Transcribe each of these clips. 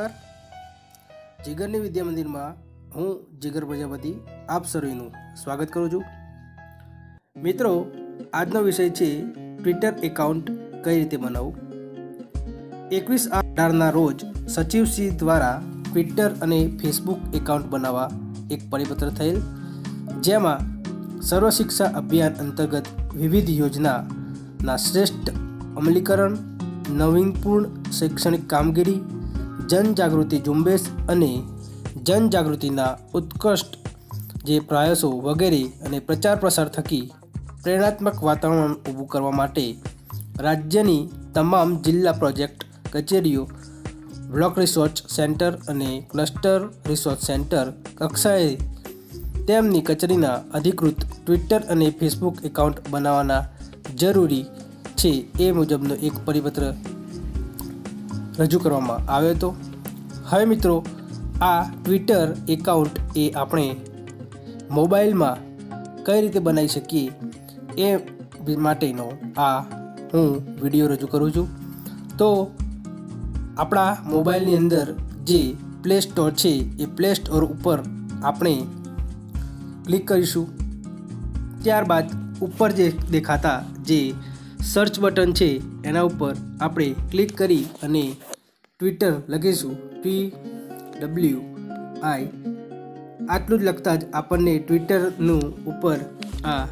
નમસ્કાર. જીગરની વિદ્યા મંદિરમાં હું જીગર પ્રજાપતિ, આપ સર્વેનું સ્વાગત કરું છું. મિત્રો, આજનો વિષય છે ટ્વિટર એકાઉન્ટ કઈ રીતે બનાવવું? એકવીસ અઢારના રોજ સચિવશ્રી દ્વારા ટ્વિટર અને ફેસબુક એકાઉન્ટ બનાવવા એક પરિપત્ર થયેલ, જેમાં સર્વ શિક્ષા અભિયાન અંતર્ગત વિવિધ યોજનાના શ્રેષ્ઠ અમલીકરણ, નવીનપૂર્ણ શૈક્ષણિક કામગીરી જનજાગૃતિ ઝુંબેશ અને જનજાગૃતિના ઉત્કૃષ્ટ જે પ્રયાસો વગેરે અને પ્રચાર પ્રસાર થકી પ્રેરણાત્મક વાતાવરણ ઊભું કરવા માટે રાજ્યની તમામ જિલ્લા પ્રોજેક્ટ, કચેરીઓ, બ્લોક રિસોર્ચ સેન્ટર અને ક્લસ્ટર રિસોર્ચ સેન્ટર કક્ષાએ તેમની કચેરીના અધિકૃત ટ્વિટર અને ફેસબુક એકાઉન્ટ બનાવવાના જરૂરી છે એ મુજબનો એક પરિપત્ર રજૂ કરવામાં આવ્યો હતો હવે મિત્રો, આ ટ્વિટર એકાઉન્ટ એ આપણે મોબાઈલમાં કઈ રીતે બનાવી શકીએ એ માટેનો આ હું વીડિયો રજૂ કરું છું. તો આપણા મોબાઈલની અંદર જે પ્લે સ્ટોર છે એ પ્લે સ્ટોર ઉપર આપણે ક્લિક કરીશું. ત્યારબાદ ઉપર જે દેખાતા જે સર્ચ બટન છે એના ઉપર આપણે ક્લિક કરી અને ટ્વિટર લખીશું ટી ડબલ્યુ આઈ આટલું જ લખતા જ આપણને ટ્વિટરનું ઉપર આ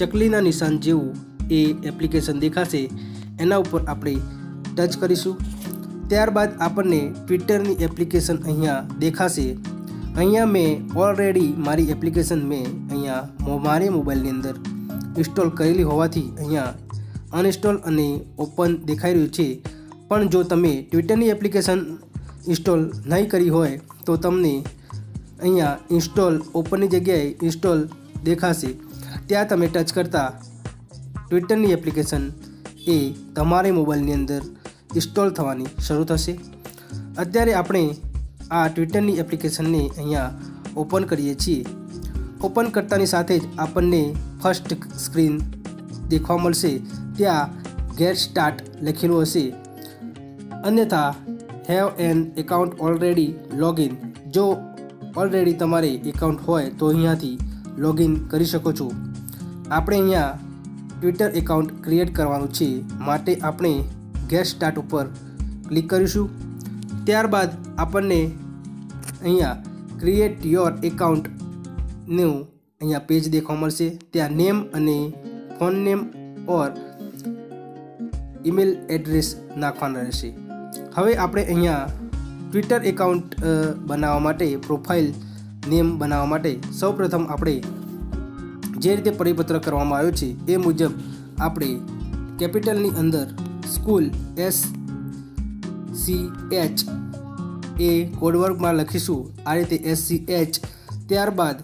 ચકલીના નિશાન જેવું એ એપ્લિકેશન દેખાશે. એના ઉપર આપણે ટચ કરીશું. ત્યારબાદ આપણને ટ્વિટરની એપ્લિકેશન અહીંયા દેખાશે. અહીંયા મેં ઓલરેડી મારી એપ્લિકેશન મેં અહીંયા મારી મોબાઈલની અંદર ઇન્સ્ટોલ કરેલી હોવાથી અહીંયા અનઇન્સ્ટોલ અને ઓપન દેખાઈ રહ્યું છે. પણ જો તમે ટ્વિટરની એપ્લિકેશન ઇન્સ્ટોલ નહીં કરી હોય, તો તમને અહીંયા ઇન્સ્ટોલ ઓપનની જગ્યાએ ઇન્સ્ટોલ દેખાશે. ત્યાં તમે ટચ કરતાં ટ્વિટરની એપ્લિકેશન એ તમારી મોબાઈલની અંદર ઇન્સ્ટોલ થવાની શરૂ થશે. અત્યારે આપણે આ ટ્વિટરની એપ્લિકેશનને અહીંયા ઓપન કરીએ છીએ. ઓપન કરતાની સાથે જ આપણને ફર્સ્ટ સ્ક્રીન દેખવા મળશે. ત્યાં ગેટ સ્ટાર્ટ લખેલું હશે. અન્યથા have an account already login જો ઓલરેડી તમારે એકાઉન્ટ હોય તો અહીંયાથી લોગિન કરી શકો છો. આપણે અહીંયા ટ્વિટર એકાઉન્ટ ક્રિએટ કરવાનું છે. માટે આપણે ગેટ સ્ટાર્ટ ઉપર ક્લિક કરીશું. ત્યારબાદ આપણને અહીંયા ક્રિએટ યોર એકાઉન્ટનું અહીંયા પેજ દેખવા મળશે. ત્યાં નેમ અને phone name or email address નાખવાના રહેશે. હવે આપણે અહીંયા ટ્વિટર એકાઉન્ટ બનાવવા માટે પ્રોફાઇલ નેમ બનાવવા માટે સૌપ્રથમ આપણે જે રીતે પરિપત્ર કરવામાં આવ્યો છે, એ મુજબ આપણે કેપિટલની અંદર school S C H A કોડવર્કમાં લખીશું. આ રીતે એસ સી એચ ત્યારબાદ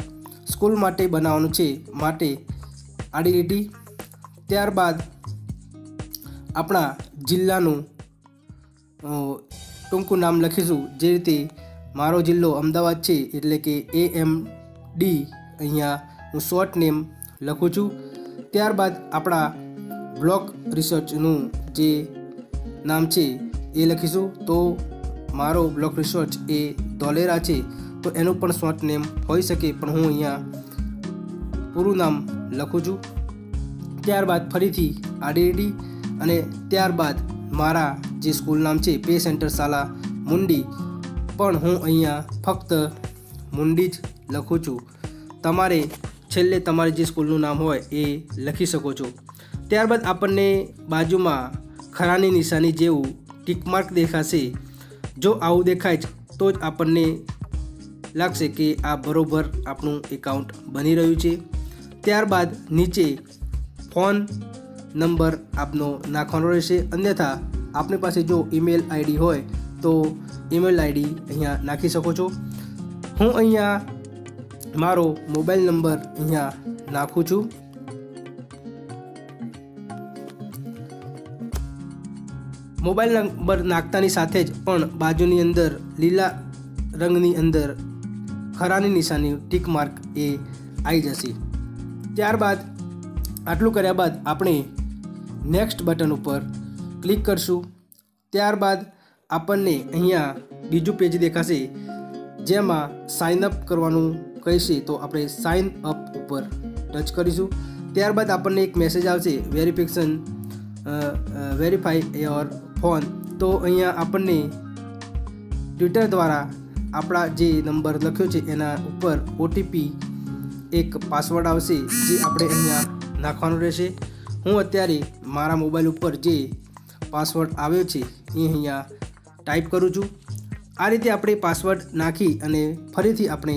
સ્કૂલ માટે બનાવવાનું છે, માટે આડી લીટી ત્યારબાદ આપણા જિલ્લાનું ટૂંકું નામ લખીશું. જે રીતે મારો જિલ્લો અમદાવાદ છે, એટલે કે એ એમ ડી અહીંયા હું શોર્ટ નેમ લખું છું. ત્યારબાદ આપણા બ્લોક રિસર્ચનું જે નામ છે, એ લખીશું. તો મારો બ્લોક રિસર્ચ એ ધોલેરા છે, તો એનું પણ શોર્ટ નેમ હોઈ શકે, પણ હું અહીંયા પૂરું નામ લખું છું. ત્યારબાદ ફરીથી આડીડી અને ત્યારબાદ મારા જે સ્કૂલ નામ છે પે સેન્ટર શાલા મુંડી, પણ હું અહીંયા ફક્ત મુંડી જ લખું છું. તમારે છેલ્લે તમારે જે સ્કૂલનું નામ હોય એ લખી શકો છો. ત્યારબાદ આપણને બાજુમાં ખરાની નિશાની જેવું ટીકમાર્ક દેખાશે. જો આવું દેખાય તો જ આપણને લાગશે કે આ બરોબર આપણું એકાઉન્ટ બની રહ્યું છે. ત્યારબાદ નીચે ફોન નંબર આપનો નાખવાનો રહેશે. અન્યથા, આપની પાસે જો ઈમેલ આઈડી હોય, તો ઈમેલ આઈડી અહીંયા નાખી શકો છો. હું અહીંયા મારો મોબાઈલ નંબર અહીંયા નાખું છું. મોબાઈલ નંબર નાખતાની સાથે જ પણ બાજુની અંદર લીલા રંગની અંદર ખરાની નિશાની ટીક માર્ક એ આવી જશે. ત્યારબાદ, આટલું કર્યા બાદ આપણે નેક્સ્ટ બટન ઉપર ક્લિક કરશું. ત્યારબાદ આપણને અહીંયા બીજું પેજ દેખાશે, જેમાં સાઇન અપ કરવાનું કહીશે. તો આપણે સાઇન અપ ઉપર ટચ કરીશું. ત્યારબાદ આપણને એક મેસેજ આવશે વેરિફિકેશન વેરીફાઈ યોર ફોન તો અહીંયા આપણને ટ્વિટર દ્વારા આપણા જે નંબર લખ્યો છે, એના ઉપર ઓટીપી એક પાસવર્ડ આવશે, જે આપણે અહીંયા નાખવાનો રહેશે. હું અત્યારે મારા મોબાઈલ ઉપર જે પાસવર્ડ આવ્યો છે, એ અહીંયા ટાઈપ કરું છું. આ રીતે આપણે પાસવર્ડ નાખી અને ફરીથી આપણે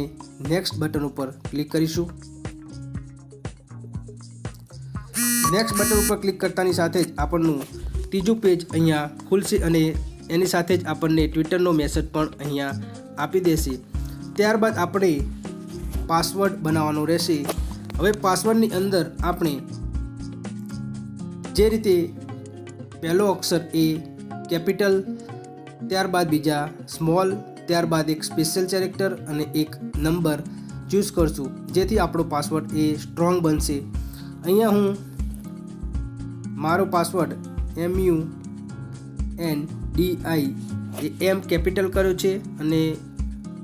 નેક્સ્ટ બટન ઉપર ક્લિક કરીશું. નેક્સ્ટ બટન ઉપર ક્લિક કરતાની સાથે જ આપણનું ત્રીજું પેજ અહીંયા ખુલશે અને એની સાથે જ આપણને ટ્વિટરનો મેસેજ પણ અહીંયા આપી દેશે. ત્યારબાદ આપણે પાસવર્ડ બનાવવાનો રહેશે. હવે પાસવર્ડની અંદર આપણે જે રીતે પહેલો અક્ષર એ કેપિટલ, ત્યારબાદ બીજા સ્મોલ, ત્યારબાદ એક સ્પેશિયલ કેરેક્ટર અને એક નંબર ચૂઝ કરશું. જેથી આપણો પાસવર્ડ એ સ્ટ્રોંગ બનશે. અહીંયા હું મારો password M U N D I A M capital કર્યો છે અને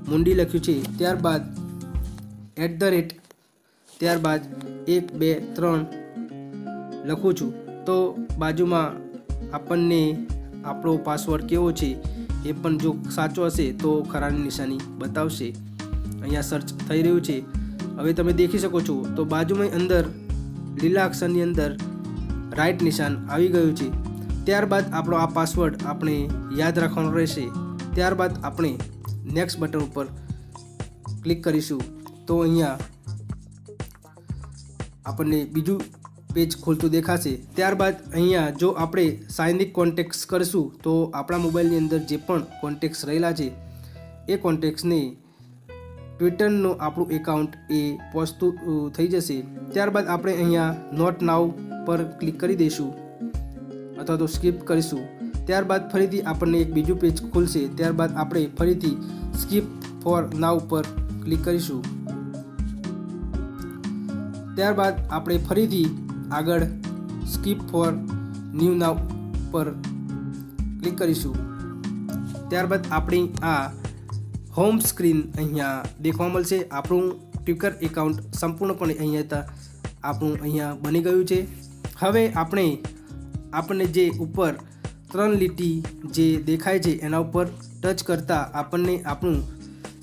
મુંડી લખ્યું છે. ત્યારબાદ એટ ધ રેટ ત્યારબાદ એક, બે, ત્રણ લખું છું. તો બાજુમાં આપણને આપણો પાસવર્ડ કેવો છે એ પણ જો સાચો હશે તો ખરાની નિશાની બતાવશે. અહીંયા સર્ચ થઈ રહ્યું છે. હવે તમે દેખી શકો છો. તો બાજુમાં અંદર લીલા અક્ષરની અંદર રાઈટ નિશાન આવી ગયું છે. ત્યારબાદ આપણો આ પાસવર્ડ આપણે યાદ રાખવાનો રહેશે. ત્યારબાદ આપણે નેક્સ્ટ બટન ઉપર ક્લિક કરીશું. તો અહીંયા આપણને બીજું પેજ ખોલતું દેખાશે. ત્યારબાદ અહીંયા જો આપણે સાઇનિક કોન્ટેક્ટ્સ કરીશું, તો આપણા મોબાઈલની અંદર જે પણ કોન્ટેક્ટ્સ રહેલા છે, એ કોન્ટેક્ટ્સને ટ્વિટરનું આપણું એકાઉન્ટ એ પહોંચતું થઈ જશે. ત્યારબાદ આપણે અહીંયા નોટ નાવ પર ક્લિક કરી દઈશું અથવા તો સ્કીપ કરીશું. ત્યારબાદ ફરીથી આપણને એક બીજું પેજ ખુલશે. ત્યારબાદ આપણે ફરીથી સ્કીપ ફોર નાવ પર ક્લિક કરીશું. ત્યારબાદ આપણે ફરીથી આગળ સ્કીપ ફોર ન્યૂ નાવ પર ક્લિક કરીશું. ત્યારબાદ આપણી આ હોમ સ્ક્રીન અહીંયા દેખવા મળશે. આપણું ટ્વિટર એકાઉન્ટ સંપૂર્ણપણે અહીંયા આપણું અહીંયા બની ગયું છે. હવે આપણે આપણને જે ઉપર ત્રણ લીટી જે દેખાય છે એના ઉપર ટચ કરતાં આપણને આપણું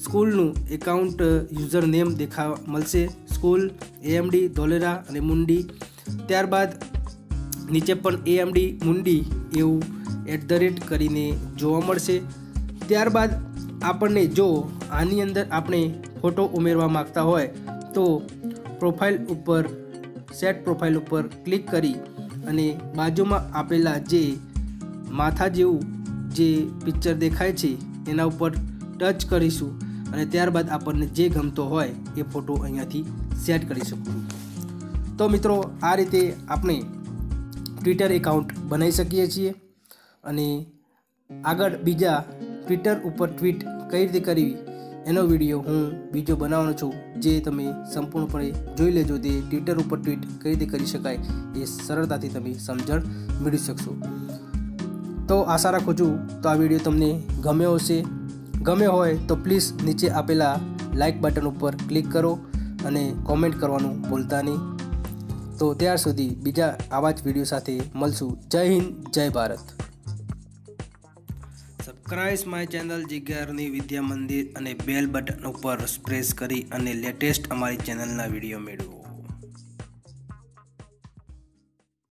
સ્કૂલનું એકાઉન્ટ યુઝર નેમ દેખા મળશે. સ્કૂલ એએમડી ધોલેરા અને મુંડી ત્યારબાદ નીચે પણ એએમડી મુંડી એવું એટ ધ રેટ કરીને જોવા મળશે. ત્યારબાદ આપણને જો આની અંદર આપણે ફોટો ઉમેરવા માગતા હોય, તો પ્રોફાઇલ ઉપર સેટ પ્રોફાઇલ ઉપર ક્લિક કરી અને બાજુમાં આપેલા જે માથા જેવું જે પિક્ચર દેખાય છે, એના ઉપર ટચ કરીશું અને ત્યારબાદ આપણને જે ગમતો હોય એ ફોટો અહીંયાથી સેટ કરી શકું તો મિત્રો, આ રીતે આપણે ટ્વિટર એકાઉન્ટ બનાવી શકીએ છીએ અને આગળ બીજા ટ્વિટર ઉપર ટ્વીટ કઈ રીતે કરવી, એનો વીડિયો હું બીજો બનાવવાનો છું. જે તમે સંપૂર્ણપણે જોઈ લેજો, તે ટ્વિટર ઉપર ટ્વીટ કઈ રીતે કરી શકાય એ સરળતાથી તમે સમજણ મેળવી શકશો. તો આશા રાખું છું, તો આ વીડિયો તમને ગમ્યો હશે. ગમ્યો હોય તો પ્લીઝ નીચે આપેલા લાઇક બટન ઉપર ક્લિક કરો અને કોમેન્ટ કરવાનું ભૂલતા નહીં. તો ત્યાર સુધી બીજા આવા જ વીડિયો સાથે મળશું. Jai Hind, Jai Bharat. Subscribe my channel જીગરની Vidya Mandir અને બેલ બટન ઉપર પ્રેસ કરી અને લેટેસ્ટ અમારી ચેનલના વીડિયો મેળવો.